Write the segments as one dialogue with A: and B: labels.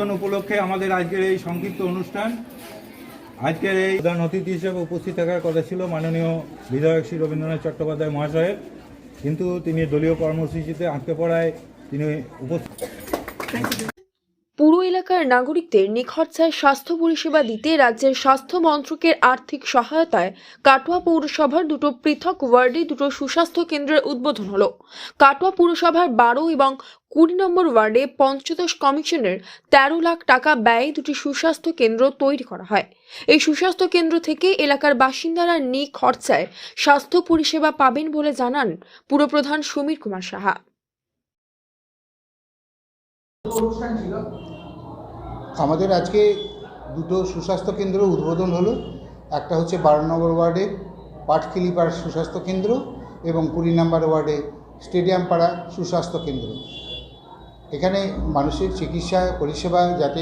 A: উদ্বোধন উপলক্ষে আমাদের আজকের এই সংক্ষিপ্ত অনুষ্ঠান। আজকের এই প্রধান অতিথি হিসেবে উপস্থিত থাকার কথা ছিল মাননীয় বিধায়ক শ্রী রবীন্দ্রনাথ চট্টোপাধ্যায় মহাশয়ের। কিন্তু তিনি দলীয় কর্মসূচিতে আটকে পড়ায় তিনি উপস্থিত
B: এলাকার নাগরিকদের নিখরচায় স্বাস্থ্য পরিষেবা দিতে রাজ্যের স্বাস্থ্য মন্ত্রকের আর্থিক সহায়তায় কাটোয়া পৌরসভার দুটো পৃথক ওয়ার্ডে দুটো সুস্বাস্থ্য কেন্দ্রের উদ্বোধন হলো। কাটোয়া পৌরসভার বারো এবং কুড়ি নম্বর ওয়ার্ডে পঞ্চদশ কমিশনের তেরো লাখ টাকা ব্যয়ে দুটি সুস্বাস্থ্য কেন্দ্র তৈরি করা হয়। এই সুস্বাস্থ্য কেন্দ্র থেকে এলাকার বাসিন্দারা নিখরচায় স্বাস্থ্য পরিষেবা পাবেন বলে জানান পুরপ্রধান সমীর কুমার সাহা।
C: আমাদের আজকে দুটো সুস্বাস্থ্য কেন্দ্র উদ্বোধন হলো। একটা হচ্ছে বারো নম্বর ওয়ার্ডে পাটখিলিপাড়া সুস্বাস্থ্য কেন্দ্র এবং কুড়ি নম্বর ওয়ার্ডে স্টেডিয়াম পাড়া সুস্বাস্থ্য কেন্দ্র। এখানে মানুষের চিকিৎসা, পরিষেবা যাতে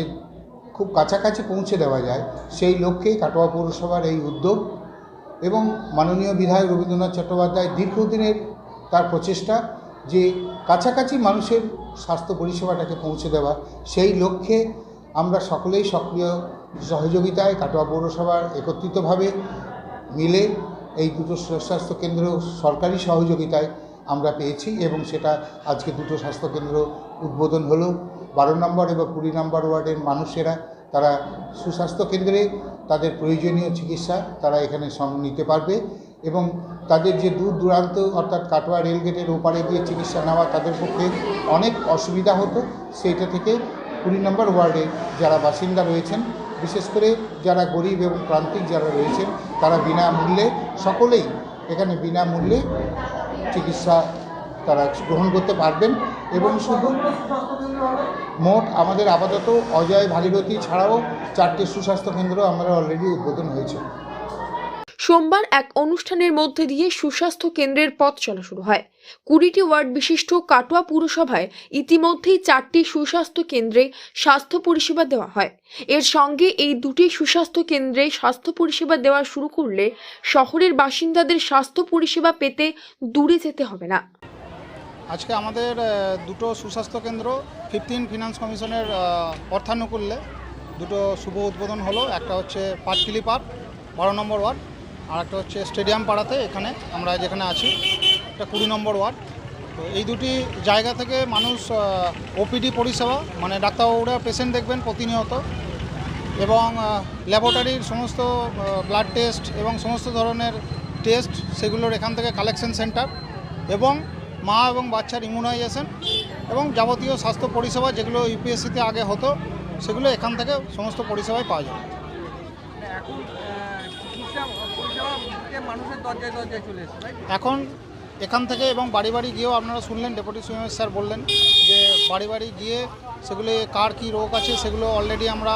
C: খুব কাছাকাছি পৌঁছে দেওয়া যায়, সেই লক্ষ্যেই কাটোয়া পৌরসভার এই উদ্যোগ এবং মাননীয় বিধায়ক রবীন্দ্রনাথ চট্টোপাধ্যায় দীর্ঘদিনের তার প্রচেষ্টা যে কাছাকাছি মানুষের স্বাস্থ্য পরিষেবাটাকে পৌঁছে দেওয়া, সেই লক্ষ্যে আমরা সকলেই সক্রিয় সহযোগিতায় কাটোয়া পৌরসভার একত্রিতভাবে মিলে এই দুটো স্বাস্থ্য কেন্দ্র সরকারি সহযোগিতায় আমরা পেয়েছি এবং সেটা আজকে দুটো স্বাস্থ্যকেন্দ্র উদ্বোধন হলো। বারো নম্বর এবং কুড়ি নম্বর ওয়ার্ডের মানুষেরা, তারা সুস্বাস্থ্য কেন্দ্রে তাদের প্রয়োজনীয় চিকিৎসা তারা এখানে নিতে পারবে এবং তাদের যে দূর দূরান্ত অর্থাৎ কাটোয়া রেলগেটের ওপারে গিয়ে চিকিৎসা নেওয়া তাদের পক্ষে অনেক অসুবিধা হতো। সেইটা থেকে কুড়ি নম্বর ওয়ার্ডে যারা বাসিন্দা রয়েছেন, বিশেষ করে যারা গরিব এবং প্রান্তিক যারা রয়েছেন, তারা বিনামূল্যে সকলেই এখানে বিনামূল্যে চিকিৎসা তারা গ্রহণ করতে পারবেন এবং শুধু মোট আমাদের আপাতত অজয় ভাগীরথী ছাড়াও চারটি সুস্বাস্থ্য কেন্দ্র আমরা অলরেডি উদ্বোধন হয়েছে।
B: সোমবার এক অনুষ্ঠানের মধ্যে দিয়ে সুস্বাস্থ্য কেন্দ্রের পথ চলা শুরু হয়। কুড়িটি ওয়ার্ড বিশিষ্ট কাটোয়া পুরসভায় ইতিমধ্যেই চারটি সুস্বাস্থ্য কেন্দ্রে স্বাস্থ্য পরিষেবা দেওয়া হয়। এর সঙ্গে এই দুটি সুস্বাস্থ্য কেন্দ্রে স্বাস্থ্য পরিষেবা দেওয়া শুরু করলে শহরের বাসিন্দাদের স্বাস্থ্য পরিষেবা পেতে দূরে যেতে হবে না।
D: আজকে আমাদের দুটো সুস্বাস্থ্য কেন্দ্র, ফিফটিন ফিনান্স কমিশনের অর্থানুকূল্যে দুটো শুভ উদ্বোধন হলো। একটা হচ্ছে পাটকিলি পার্ক বারো নম্বর ওয়ার্ড। আর একটা হচ্ছে স্টেডিয়াম পাড়াতে, এখানে আমরা যেখানে আছি, এটা কুড়ি নম্বর ওয়ার্ড। তো এই দুটি জায়গা থেকে মানুষ ওপিডি পরিষেবা মানে ডাক্তারবাবুরা পেশেন্ট দেখবেন প্রতিনিয়ত এবং ল্যাবরেটরির সমস্ত ব্লাড টেস্ট এবং সমস্ত ধরনের টেস্ট সেগুলোর এখান থেকে কালেকশন সেন্টার এবং মা এবং বাচ্চার ইমিউনাইজেশন এবং যাবতীয় স্বাস্থ্য পরিষেবা যেগুলো ইউপিএসসিতে আগে হতো, সেগুলো এখান থেকে সমস্ত পরিষেবাই পাওয়া যায়
E: এখন আহ, চিকিৎসা পরিষেবা দিতে মানুষের দরজায় দরজায় চলে এসেছে
D: এখন এখান থেকে এবং বাড়ি বাড়ি গিয়েও আপনারা শুনলেন ডেপুটি সুইমার স্যার বললেন যে বাড়ি বাড়ি গিয়ে সেগুলি কার কী রোগ আছে সেগুলো অলরেডি আমরা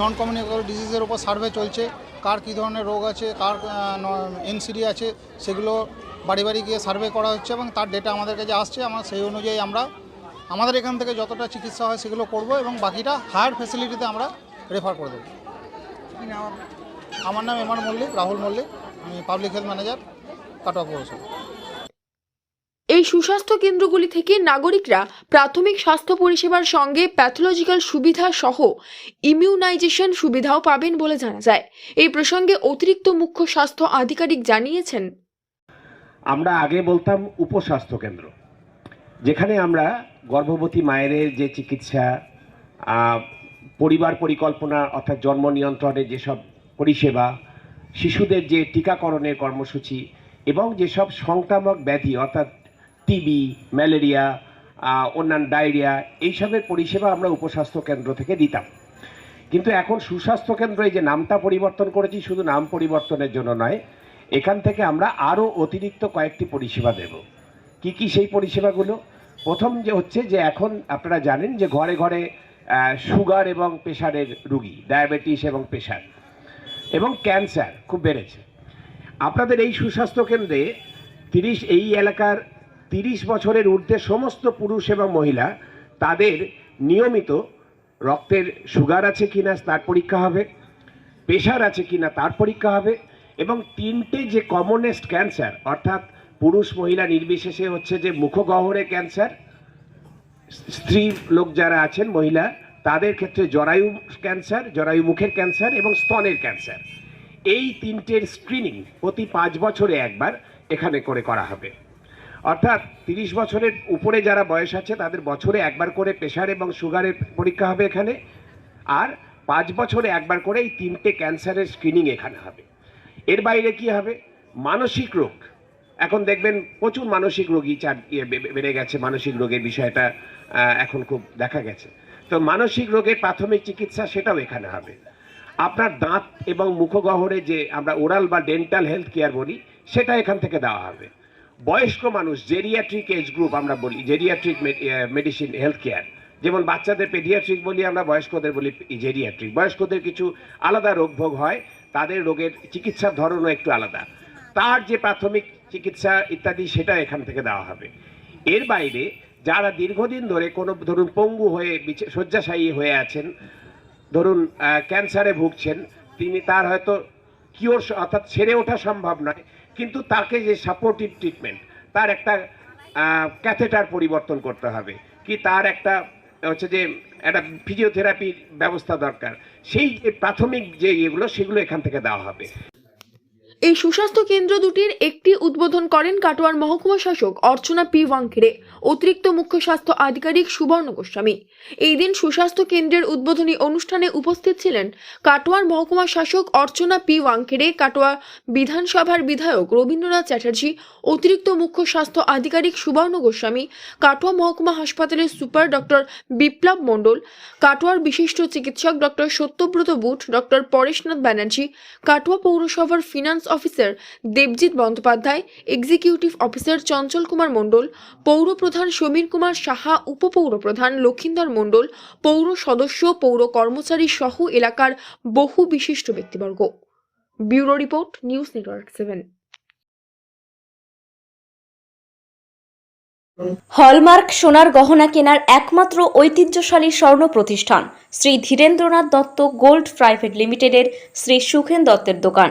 D: নন কমিউনিকেবল ডিজিজের উপর সার্ভে চলছে কার কী ধরনের রোগ আছে কার এনসিডি আছে সেগুলো বাড়ি বাড়ি গিয়ে সার্ভে করা হচ্ছে এবং তার ডেটা আমাদের কাছে আসছে আমার সেই অনুযায়ী আমরা আমাদের এখান থেকে যতটা চিকিৎসা হয় সেগুলো করব এবং বাকিটা হায়ার ফ্যাসিলিটিতে আমরা রেফার করে দেবো? আমার নাম M R Mallick Rahul Mallick. Public health manager Katwa পৌরসভা।
B: এই সুস্বাস্থ্য কেন্দ্রগুলি থেকে নাগরিকরা প্রাথমিক স্বাস্থ্য পরিষেবার সঙ্গে প্যাথোলজিক্যাল সুবিধা সহ ইমিউনাইজেশন সুবিধাও পাবেন বলে জানা যায়। এই প্রসঙ্গে অতিরিক্ত মুখ্য স্বাস্থ্য আধিকারিক জানিয়েছেন।
F: আমরা আগে বলতাম উপস্বাস্থ্য কেন্দ্র যেখানে আমরা গর্ভবতী মায়ের যে চিকিৎসা পরিবার পরিকল্পনা অর্থাৎ জন্ম নিয়ন্ত্রণের যেসব পরিষেবা শিশুদের যে টিকাকরণের কর্মসূচি এবং যেসব সংক্রামক ব্যাধি, অর্থাৎ টিবি ম্যালেরিয়া অন্যান্য ডায়রিয়া, এইসবের পরিষেবা আমরা উপস্বাস্থ্য কেন্দ্র থেকে দিতাম। কিন্তু এখন সুস্বাস্থ্য কেন্দ্র এই যে নামটা পরিবর্তন করেছি শুধু নাম পরিবর্তনের জন্য নয়, এখান থেকে আমরা আরও অতিরিক্ত কয়েকটি পরিষেবা দেব। কি কি সেই পরিষেবাগুলো? প্রথম যে হচ্ছে যে এখন আপনারা জানেন যে ঘরে ঘরে সুগার এবং প্রেশারের রুগী, ডায়াবেটিস এবং প্রেশার। এবং ক্যান্সার খুব বেড়েছে। আপনাদের এই সুস্বাস্থ্য কেন্দ্রে তিরিশ, এই এলাকার তিরিশ বছরের ঊর্ধ্বে সমস্ত পুরুষ এবং মহিলা তাদের নিয়মিত রক্তের সুগার আছে কিনা তার পরীক্ষা হবে, প্রেশার আছে কি না তার পরীক্ষা হবে এবং তিনটে যে কমনেস্ট ক্যান্সার অর্থাৎ পুরুষ মহিলা নির্বিশেষে হচ্ছে যে মুখগহ্বরে ক্যান্সার স্ত্রী লোক যারা আছেন মহিলা তাদের ক্ষেত্রে জরায়ু ক্যান্সার, জরায়ু মুখের ক্যান্সার এবং স্তনের ক্যান্সার। এই তিনটের স্ক্রিনিং প্রতি পাঁচ বছরে একবার এখানে করে করা হবে। অর্থাৎ তিরিশ বছরের উপরে যারা বয়স আছে, তাদের বছরে একবার করে প্রেশার এবং সুগারের পরীক্ষা হবে এখানে। আর পাঁচ বছরে একবার করে এই তিনটে ক্যান্সারের স্ক্রিনিং এখানে হবে। এর বাইরে কি হবে? মানসিক রোগ। এখন দেখবেন প্রচুর মানসিক রোগী চার ইয়ে বেড়ে গেছে। মানসিক রোগের বিষয়টা এখন খুব দেখা গেছে। তো মানসিক রোগের প্রাথমিক চিকিৎসা সেটাও এখানে হবে। আপনার দাঁত এবং মুখগহ্বরে যে আমরা ওরাল বা ডেন্টাল হেলথ কেয়ার বলি, সেটা এখান থেকে দেওয়া হবে। বয়স্ক মানুষ জেরিয়াট্রিক এজ গ্রুপ আমরা বলি জেরিয়াট্রিক মেডিসিন হেলথ কেয়ার যেমন বাচ্চাদের পেডিয়াট্রিক বলি, আমরা বয়স্কদের বলি জেরিয়াট্রিক বয়স্কদের কিছু আলাদা রোগ ভোগ হয়, তাদের রোগের চিকিৎসার ধরনও একটু আলাদা। তার যে প্রাথমিক চিকিৎসা ইত্যাদি, সেটা এখান থেকে দেওয়া হবে। এর বাইরে যারা দীর্ঘদিন ধরে কোনো, ধরুন পঙ্গু হয়ে শয্যাশায়ী হয়ে আছেন, ধরুন ক্যান্সারে ভুগছেন, তিনি তার হয়তো কিওর অর্থাৎ ছেড়ে ওঠা সম্ভব নয়, কিন্তু তাকে যে সাপোর্টিভ ট্রিটমেন্ট তার একটা ক্যাথেটার পরিবর্তন করতে হবে। কি তার একটা, হচ্ছে যে, একটা ফিজিওথেরাপির ব্যবস্থা দরকার। সেই যে প্রাথমিক যে ইয়েগুলো, সেগুলো এখান থেকে দেওয়া হবে।
B: এই সুস্বাস্থ্য কেন্দ্র দুটির একটি উদ্বোধন করেন কাটোয়ার মহকুমা শাসক অর্চনা পি ওয়াংখেড়ে, অতিরিক্ত মুখ্য স্বাস্থ্য আধিকারিক সুবর্ণ গোস্বামী। এই দিন সুস্বাস্থ্য কেন্দ্রের উদ্বোধনী অনুষ্ঠানে উপস্থিত ছিলেন কাটোয়ার মহকুমা শাসক অর্চনা পি ওয়াংখেড়ে, কাটোয়া বিধানসভার বিধায়ক রবীন্দ্রনাথ চ্যাটার্জি, অতিরিক্ত মুখ্য স্বাস্থ্য আধিকারিক সুবর্ণ গোস্বামী, কাটোয়া মহকুমা হাসপাতালের সুপার ডক্টর বিপ্লব মণ্ডল, কাটোয়ার বিশিষ্ট চিকিৎসক ডক্টর সত্যব্রত বুট, ডক্টর পরেশনাথ ব্যানার্জি, কাটোয়া পৌরসভার finance officer Debjit Bandyopadhyay executive officer Chanchal Kumar Mondal পৌর প্রধান সমীর কুমার সাহা উপপৌর প্রধান লক্ষিন্দর মণ্ডল পৌর সদস্য পৌর কর্মচারী সহ এলাকার বহু বিশিষ্ট ব্যক্তিবর্গ bureau report news network seven
G: hallmark সোনার গহনা কেনার একমাত্র ঐতিহ্যশালী স্বর্ণ প্রতিষ্ঠান শ্রী ধীরেন্দ্রনাথ দত্ত গোল্ড প্রাইভেট লিমিটেডের শ্রী সুখেন দত্তের দোকান।